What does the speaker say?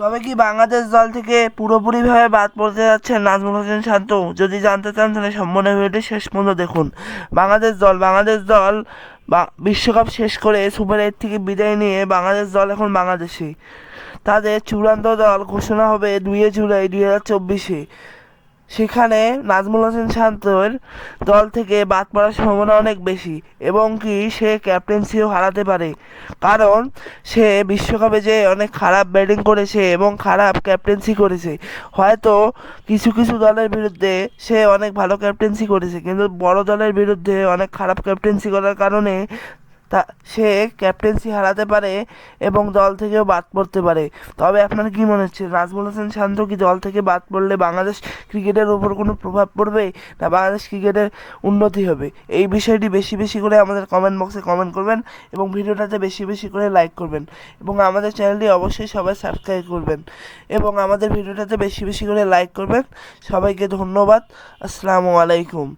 তবে কি বাংলাদেশ দল থেকে পুরোপুরিভাবে বাদ পড়তে যাচ্ছেন নাজমুল হোসেন শান্ত যদি জানতে চান, তাহলে সম্পূর্ণ ভিডিওটি শেষ পর্যন্ত দেখুন। বাংলাদেশ দল বাংলাদেশ দল বিশ্বকাপ শেষ করে সুপার এইট থেকে বিদায় নিয়ে বাংলাদেশ দল এখন বাংলাদেশে। তাদের চূড়ান্ত দল ঘোষণা হবে দুইয়ে জুলাই দুই হাজার চব্বিশে। সেখানে নাজমুল হোসেন শান্তর দল থেকে বাদ পড়ার সম্ভাবনা অনেক বেশি এবং কি সে ক্যাপ্টেন্সিও হারাতে পারে। কারণ সে বিশ্বকাপে যে অনেক খারাপ ব্যাটিং করেছে এবং খারাপ ক্যাপ্টেন্সি করেছে, হয়তো কিছু কিছু দলের বিরুদ্ধে সে অনেক ভালো ক্যাপ্টেন্সি করেছে, কিন্তু বড় দলের বিরুদ্ধে অনেক খারাপ ক্যাপ্টেন্সি করার কারণে তা, সে ক্যাপ্টেন্সি হারাতে পারে এবং দল থেকেও বাদ পড়তে পারে। তবে আপনার কি মনে হচ্ছে? নাজমুল হোসেন শান্ত কি দল থেকে বাদ পড়লে বাংলাদেশ ক্রিকেটের উপর কোনো প্রভাব পড়বে না বাংলাদেশ ক্রিকেটের উন্নতি হবে? এই বিষয়টি বেশি বেশি করে আমাদের কমেন্ট বক্সে কমেন্ট করবেন এবং ভিডিওটাতে বেশি বেশি করে লাইক করবেন এবং আমাদের চ্যানেলটি অবশ্যই সবাই সাবস্ক্রাইব করবেন এবং আমাদের ভিডিওটাতে বেশি বেশি করে লাইক করবেন। সবাইকে ধন্যবাদ। আসসালামু আলাইকুম।